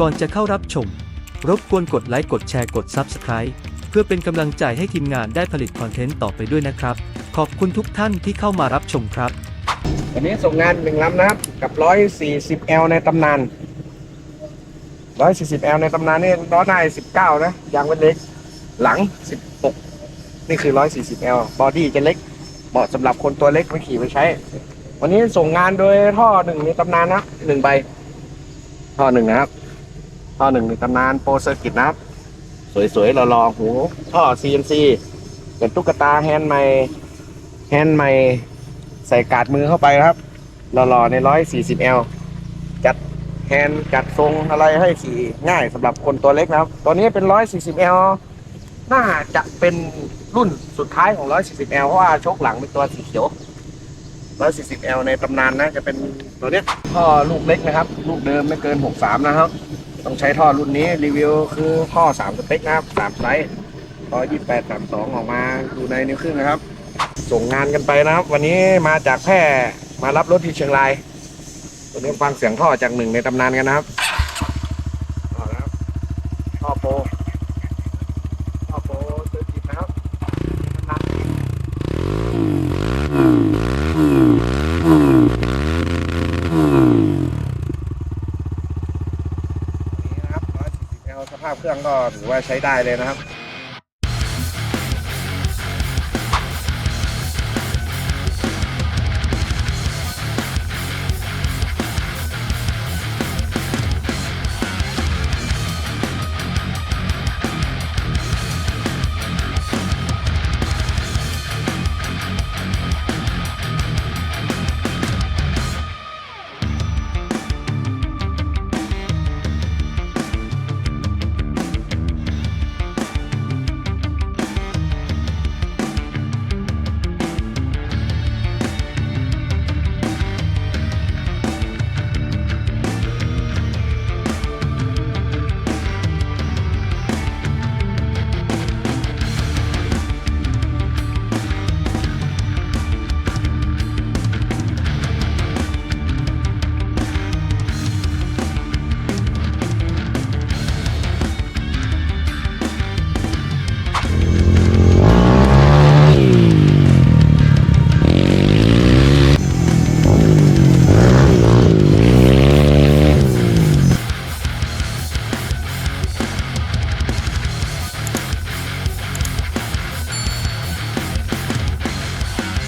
ก่อนจะเข้ารับชม รบกวนกดไลค์กดแชร์กด Subscribe เพื่อเป็นกำลังใจให้ทีมงานได้ผลิตคอนเทนต์ต่อไปด้วยนะครับ ขอบคุณทุกท่านที่เข้ามารับชมครับ วันนี้ส่งงานหนึ่งลำนะครับ กับ 140L ในตำนาน 140L ในตำนานนี่ล้อหน้า19 นะยางเป็นเล็ก หลัง 16 นี่คือ 140L บอดี้จะเล็กเหมาะสำหรับคนตัวเล็กไม่ขี่ไปใช้ วันนี้ส่งงานโดยท่อหนึ่งในตำนานนะครับหนึ่งใบ ท่อหนึ่งนะครับ ท่อหนึ่งในตำนานโปรเซอร์กิตนะครับ สวยๆหล่อๆหูท่อ CNC เป็นตุ๊กตาแฮนด์ไมแฮนด์ไมใส่กาดมือเข้าไปครับหล่อๆใน 140L จัดแฮนด์จัดทรงอะไรให้ขี่ง่ายสำหรับคนตัวเล็กนะครับ ตัวนี้เป็น 140L น่าจะเป็นรุ่นสุดท้ายของ 140L เพราะว่าชคหลังเป็นตัวสีเขียว 140L ในตำนานนะจะเป็นตัวเนี้ยท่อลูกเล็กนะครับ ลูกเดิมไม่เกิน 63 นะครับ ต้องใช้ท่อรุ่นนี้รีวิวคือท่อ3สเปคนะครับ3ไซส์ท่อ28 32ออกมาดูในนิ้วครึ่งนะครับ ส่งงานกันไปนะครับ วันนี้มาจากแพร่มารับรถที่เชียงรายตัวนี้ฟังเสียงท่อจากหนึ่งในตำนานกันนะครับท่อนะครับท่อโปรท่อโปรเซอร์กิตนะครับตำนานนี่นะครับ140 L สภาพเครื่องก็ถือว่าใช้ได้เลยนะครับ